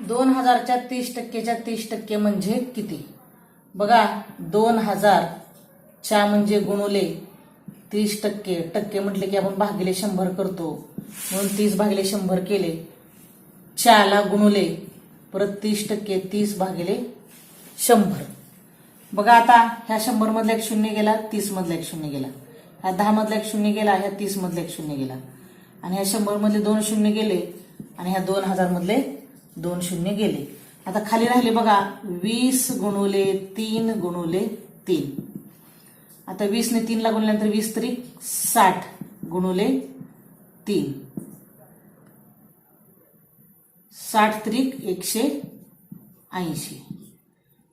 दोन हजारच्या तीस टक्केच्या तीस टक्के म्हणजे किती? बघा दोन हजार च्या म्हणजे गुणुले तीस टक्के. टक्के म्हटले की आपण भागिले शंभर करतो. म्हणून तीस भागिले शंभर केले. च्याला गुणुले. परत तीस टक्के तीस भागिले शंभर. बघा आता ह्या शंभर मधला एक शून्य गेला तीस मधला एक शून्य गेला. ह्या दहा मधला एक शून्य गेला ह्या तीस मधला एक शून्य गेला. आणि ह्या शंभर मधले दोन शून्य गेले आणि ह्या दोन हजार मधले दोन शून्य गेले. आता खाली राहिले बघा वीस गुणुले तीन गुणुले तीन. आता वीसने तीनला गुणल्यानंतर वीस तरी साठ गुणुले तीन. साठ त्रिक एकशे ऐंशी.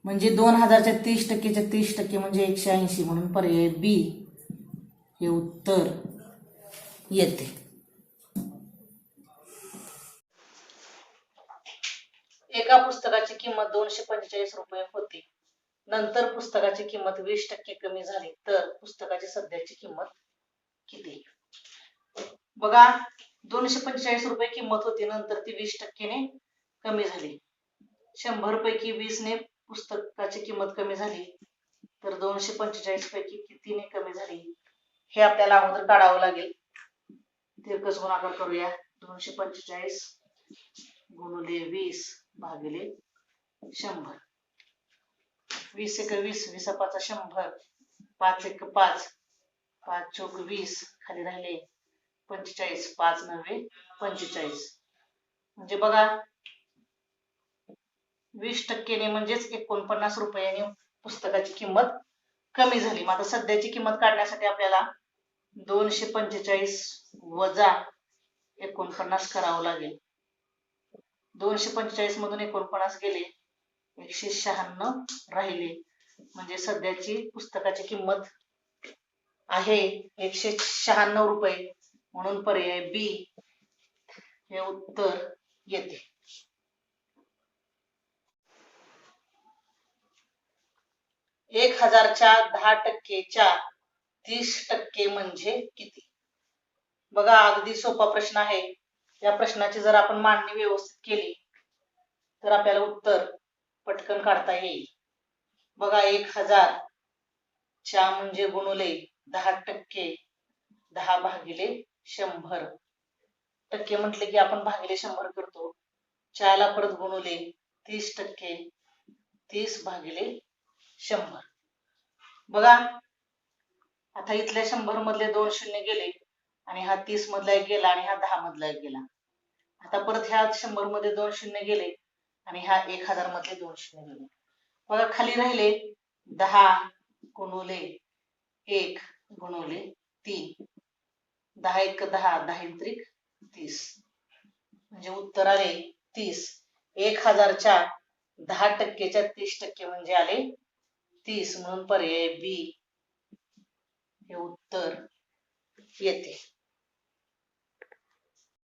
म्हणजे दोन हजारच्या तीस टक्केच्या तीस टक्के म्हणजे एकशे ऐंशी. म्हणून पर्याय बी हे उत्तर येते एका पुस्तकाची किंमत दोनशे पंचेचाळीस रुपये होती. नंतर पुस्तकाची किंमत वीस टक्के कमी झाली तर पुस्तकाची सध्याची किंमत किती? बघा दोनशे पंचेचाळीस रुपये किंमत होती नंतर ती वीस टक्केने कमी झाली. शंभर पैकी वीसने पुस्तकाची किंमत कमी झाली तर दोनशे पंचेचाळीस पैकी कितीने कमी झाली? हे आपल्याला अगोदर काढावं लागेल. तिरकस गुणाकार करूया. दोनशे पंचेचाळीस गुणुले वीस भागिले शंभर. वीस एक वीस वीस पाच शंभर. पाच एक पाच पाच चौक वीस खाली राहिले पंचेचाळीस पाच नव्हे पंचेचाळीस. म्हणजे बघा वीस टक्केने म्हणजेच एकोणपन्नास रुपयाने पुस्तकाची किंमत कमी झाली. मग आता सध्याची किंमत काढण्यासाठी आपल्याला दोनशे पंचेचाळीस वजा एकोणपन्नास करावं लागेल. दोनशे पंचेचाळीस मधून एकोणपन्नास गेले. एकशे शहाण्णव राहिले. म्हणजे सध्याची पुस्तकाची किंमत आहे एकशे शहाण्णव रुपये. म्हणून पर्याय बी हे उत्तर येते. एक हजारच्या दहा टक्केच्या तीस टक्के म्हणजे किती? बघा अगदी सोपा प्रश्न आहे. या प्रश्नाची जर आपण मांडणी व्यवस्थित केली तर आपल्याला उत्तर पटकन काढता येईल. बघा एक हजार च्या म्हणजे गुणुले दहा टक्के दहा भागिले शंभर. टक्के म्हटले की आपण भागिले शंभर करतो. च्याला परत गुणवले तीस टक्के तीस भागिले शंभर. बघा आता इथल्या शंभर मधले दोन शून्य गेले. आणि हा तीस मधला एक गेला आणि हा दहा मधला एक गेला. आता परत ह्या शंभरमध्ये दोन शून्य गेले आणि ह्या एक हजार मधले दोन शून्य गेले. बघा खाली राहिले दहा गुणुले एक गुणवले तीन. दहा एक दहा दहा त्रिक तीस. म्हणजे उत्तर आले तीस. एक हजारच्या दहा टक्केच्या तीस टक्के म्हणजे आले तीस. म्हणून पर्याय बी. हे उत्तर. येते